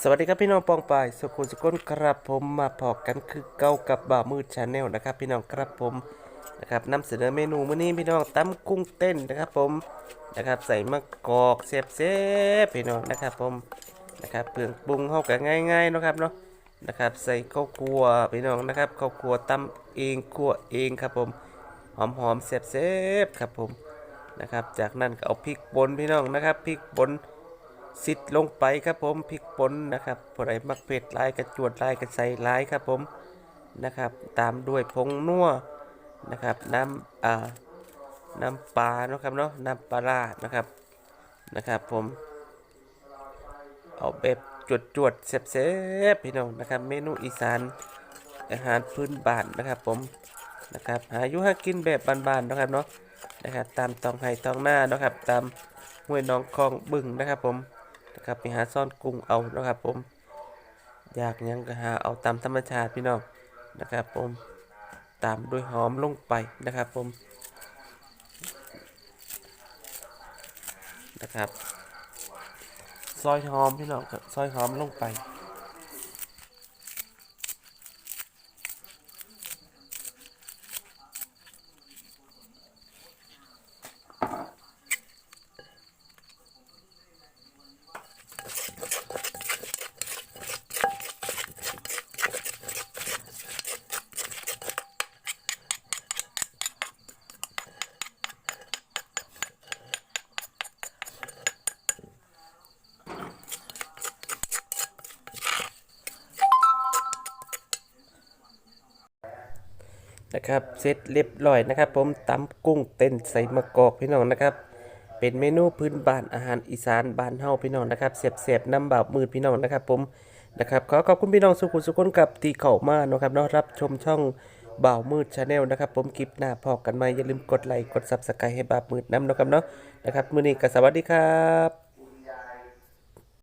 สวัสดีครับพี่น้องปองปายสุขุมสุขนครับผมมาพอกันคือเก่ากับบ่ามืดชาแนลนะครับ พี่น้องครับผมนะครับนำเสนอเมนูมื้อนี้พี่น้องตำกุ้งเต้นนะครับผมนะครับใส่มะกอกเสียบเสีบพี่น้องนะครับผมนะครับเปลืองปรุงเฮาก็ง่ายๆนะครับเนาะนะครับใส่ข้าวคั่วพี่น้องนะครับข้าวคั่วตำเองคั่วเองครับผมหอมๆเสียบๆครับผมนะครับจากนั้นก็เอาพริกป่นพี่น้องนะครับพริกป่น สิทธิ์ลงไปครับผมพริกป่นนะครับผู้ใดมักเผ็ดลายกระจวดลายกระใสลายครับผมนะครับ ตามด้วยผงนัวนะครับน้ำอ่าน้ำปลาเนาะครับเนาะน้ำปลาร้านะครับนะครับ ผม เอาแบบจวดจวดๆแซ่บๆพี่น้องนะครับ เมนูอีสานอาหารพื้นบ้านนะครับ ผมนะครับหายู่หากินแบบบ้านๆนะครับเนาะนะครับ ตามตองไห้ตองหน้านะครับ ตามห้วยน้องคลองบึงนะครับผม นะครับไปหาซ่อนกุ้งเอานะครับผม อยากยังก็หาเอาตามธรรมชาติพี่น้องนะครับผม ตามด้วยหอมลงไปนะครับผมนะครับ ซอยหอมพี่น้องกับซอยหอมลงไป นะครับเสร็จเรียบร้อยนะครับ ผมตำกุ้งเต้นใส่มะกอกพี่น้องนะครับ เป็นเมนูพื้นบ้านอาหารอีสานบ้านเฮาพี่น้องนะครับเสียบๆน้ำบ่าวมือพี่น้องนะครับ ผมนะครับขอขอบคุณพี่น้องสุขุมสุขนกับที่เข้ามาเนาะครับเนาะรับชมช่องบ่าวมืดชาแนลนะครับ ผมคลิปหน้าพอกันใหม่อย่าลืมกดไลค์กดซับสไครต์ให้บ่าวมืดน้ำนะครับเนาะนะครับมื้อนี้ก็สวัสดีครับ